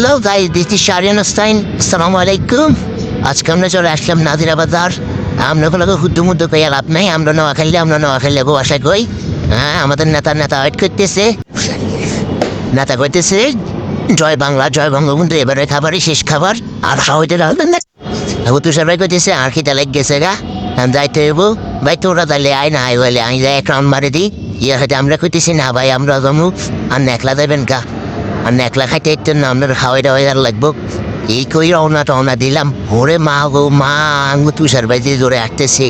Hello guy this শারিয়ান স্টাইন আসসালামু আলাইকুম। আজকে আমরা চলে আসলাম নাদিরা বাজার। আমরা কোনো হুদ্দু মুদ্দু পেয়ে লাভ নাই, আমরা নেওয়া খেললে আমরা নেওয়া খেললে গো আশা কই হ্যাঁ আমাদের নেতা নেতা ওয়েট করতেছে। নেতা করতেছে জয় বাংলা, জয় বঙ্গবন্ধু এবারে খাবারই শেষ খাবার। আর খাওয়াইতে রাখবেন না। তুষার ভাই করতেছে আর খিদা লেগ গেছে গা। আমি যাইতে হইব। ভাই, তোরা তাহলে আয় না, আয়, বলে, আমি যাই, এক রাউন্ড মারি দিই। ইয়ে হয়তো আমরা কইতেছি, না ভাই, আমরা জমু আর নেকলা দেবেন কা আর নেকলা খাইতে না আপনার খাওয়াই দাওয়াই আর লাগবো এই কই রওনা টওনা দিলাম ওরে মা গো মা আঙ্গু তুষার যে জোরে আসতেছে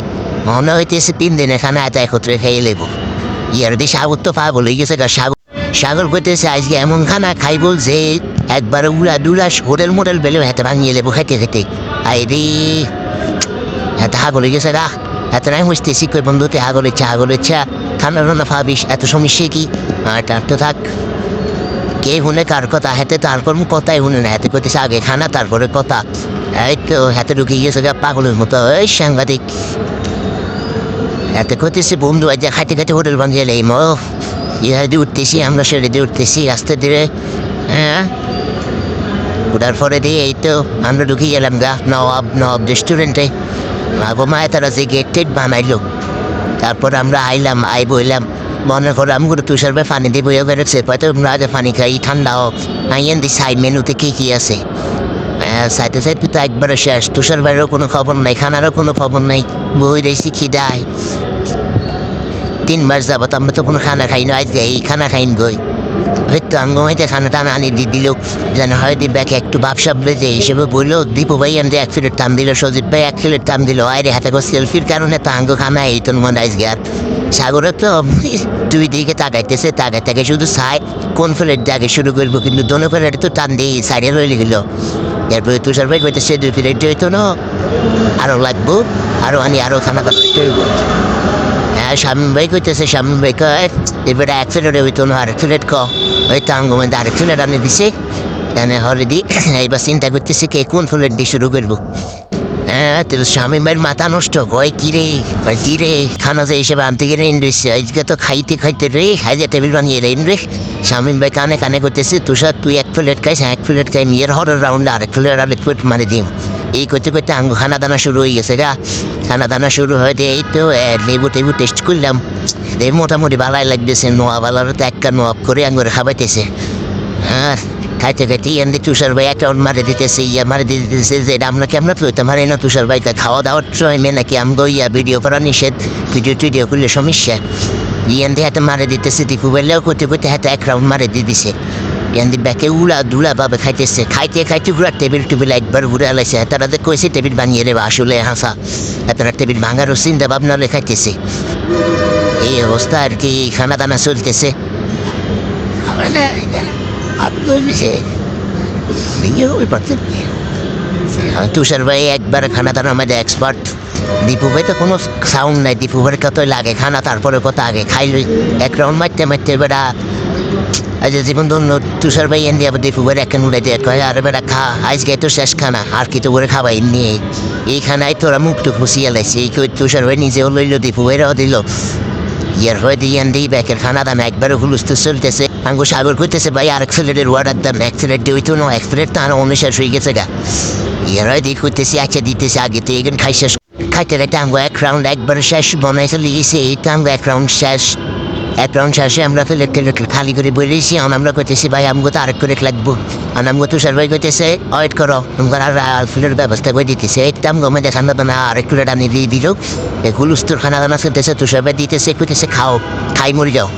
মনে হইতেছে তিন দিন এখানে এত একত্রে খেয়ে লেবো ইয়ার দিয়ে সাগর তো পাগল হয়ে গেছে গা সাগর সাগর করতেছে আজকে এমন খানা খাইব যে একবার উড়া দুলা হোটেল মোটেল বেলে হাতে ভাঙিয়ে লেবো খেতে খেতে আই রে এত হাগল গেছে গা এত নাই বুঝতেছি কই বন্ধুতে হাগল ইচ্ছা হাগল ইচ্ছা খানা রান্না ভাবিস এত সমস্যা কি আর তো থাক কে শুনে কার কথা? হাতে তারপর মু কথাই শুনে না হাতে করতেছে আগে খানা, তারপরে কথা। এই তো হাতে ঢুকে গিয়েছে গা, পাগলের মতো। ওই সাংবাদিক। এত করতেছে বন্ধু আজ খাইতে খাইতে হোটেল ভাঙিয়ে এলাম ও ইহা দিয়ে উঠতেছি, আমরা সেরে দিয়ে উঠতেছি আস্তে ধীরে হ্যাঁ উঠার পরে দিয়ে এই তো, আমরা ঢুকে গেলাম গা, নবাব নবাব রেস্টুরেন্টে বাবু মায়ের তারা যে গেট টেট বানাইলো। তারপর আমরা আইলাম, আই বইলাম। মনে করো আমি করে তুষার ভাই পানি দিয়ে বইয়া বেরোচ্ছে হয়তো আজ পানি খাই, ঠান্ডা হোক। আইয়েন দি সাইড মেনুতে কী কী আছে? সাইতে সাইড তো একবারে শেষ। তুষার ভাইয়েরও কোনো খবর নাই, খানারও কোনো খবর নাই। বই রেছি খিদায়। তিন মাস যাবত আমরা তো কোনো খানা খাই না আজকে এই খানা খাইন গই। হয়তো আঙ্গ হয়তো খানা টানা আনি দিয়ে দিল, যেন হয় দিব্যাকে একটু বাপসাপ বেজে হিসেবে বলল দীপু ভাই আমি এক প্লেট টান দিল সজিত ভাই এক প্লেট টান দিল। আরে হাতে করে সেলফির কারণে তো আঙ্গ খানা এই তো মনে আজকে আর সাগরে তো দুই দিকে তাকাইতেছে তাকাই তাকে শুধু সাই কোন প্লেট আগে শুরু করব কিন্তু দোনো প্লেট তো টান দিয়ে সাইডে রয়ে গেল। এরপরে তুষার ভাই কইতেছে দুই প্লেট হইতো না আরও লাগবো আরও আনি আরও খানা হইব হ্যাঁ শামীম ভাই কইতেছে, শামীম ভাই কয়, এবারে এক প্লেটে হইতো না, আরেক প্লেট ক। ওই তো আঙ্গ মধ্যে আরেক প্লেট আনি দিছে। এনে হরে দি, এইবার চিন্তা করতেছে কে কোন প্লেট দিয়ে শুরু করব। হ্যাঁ তো শামীম ভাইয়ের মাথা নষ্ট। কয়, কি রে? কয়, কি রে? খানা যে হিসেবে আনতে গেলে ইন্দ্রিস আজকে তো খাইতে খাইতে রে খাইতে টেবিল বানিয়ে রেন রে শামীম ভাই কানে কানে করতেছে তুষার তুই এক প্লেট খাইস, এক প্লেট খাই নিয়ে হরের রাউন্ডে আরেক প্লেট আরেক প্লেট মারে দিম। এই করতে করতে আঙ্গ খানা দানা শুরু হয়ে গেছে গা। খানা দানা শুরু হয়ে এই তো লেবু টেবু টেস্ট করলাম। এই মোটামুটি ভালাই লাগতেছে, নোয়া বালার তো একটা নোয়াব করে আঙ্গুরে খাবাইতেছে। আর খাইতে খাইতে এমনি তুষার ভাই একটা মারে দিতেছে ইয়া মারে দিতেছে যে আমরা কেমন পেতে মারে না তুষার ভাইকে খাওয়া দাওয়ার টাইমে নাকি আমগো ইয়া ভিডিও করা নিষেধ ভিডিও টিডিও করলে সমস্যা ইয়ান দিয়ে হাতে মারে দিতেছে দীপু বেলেও করতে করতে হাতে এক রাউন্ড মারে দিয়ে দিছে ইয়ান ব্যাকে উড়া দুলা ভাবে খাইতেছে খাইতে খাইতে পুরা টেবিল টেবিল একবার ঘুরে আলাইছে তারা যে কইছে টেবিল ভাঙিয়ে দেবে আসলে হাসা তারা টেবিল ভাঙারও চিন্তা ভাবনা খাইতেছে এই অবস্থা আর কি খানা দানা চলতেছে তুষার ভাই একবার খানা দানার মধ্যে এক্সপার্ট দীপু ভাই তো কোনো সাউন্ড নাই। দীপু ভাইয়ের কত লাগে খানা তারপরে কত আগে খাইলে। এক রাউন্ড মারতে মারতে বেড়া আজ জীবন ধন্য তুষার ভাই, এনে আবার দীপু ভাইয়ের একটা নুড়ে দিয়ে কয়, আরে বেড়া খা, আজকে তো শেষ খানা, আর কি তো করে খাবাই নিয়ে। এই খানায় তোরা মুখটু খুশিয়ে লাইছে। এই তুষার ভাই নিজেও লইল, দীপু ভাইরাও দিল। হয়ে দিয়ে দিই ব্যাকের খানা একবারে হুলুস্ত চলতেছে আঙ্গু সাগর করতেছে ভাই আর এক প্লেটের ওয়ার্ডার দাম এক প্লেট দিয়ে হইতো না এক আর অনুসার হয়ে গেছে গা ইয়ার হয় দিয়ে করতেছি আচ্ছা দিতেছে আগে তো এখানে এক রাউন্ড শেষ তো আমরা ফেলে খালি করে বলেছি আর আমরা করতেছি ভাই, আমগো তো আরেক প্লেট লাগবো। আর আমগো তুষার ভাই করতেছে ওয়েট করো তোমার আর প্লেটের ব্যবস্থা করে দিতেছে। এই তো আমগো মধ্যে খানা দানা আরেক প্লেট আনি দিয়ে দিল। এই হুলুস্তুর খানা দানা চলতেছে তুষার ভাই দিতেছে, কইতেছে, খাও, খাই মরে যাও।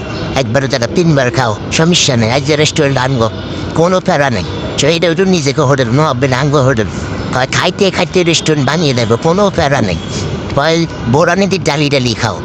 একবার তারা তিনবার খাও, সমস্যা নেই। আজ রেস্টুরেন্ট আনব, কোনো প্যারা নেই। সেইটা ওটা নিজেকে হোটেল নব্বে আনব হোটেল। কয়, খাইতে খাইতে রেস্টুরেন্ট বানিয়ে দেবো, কোনো প্যারা নেই। বোরানিতে ডালি ডালি খাও।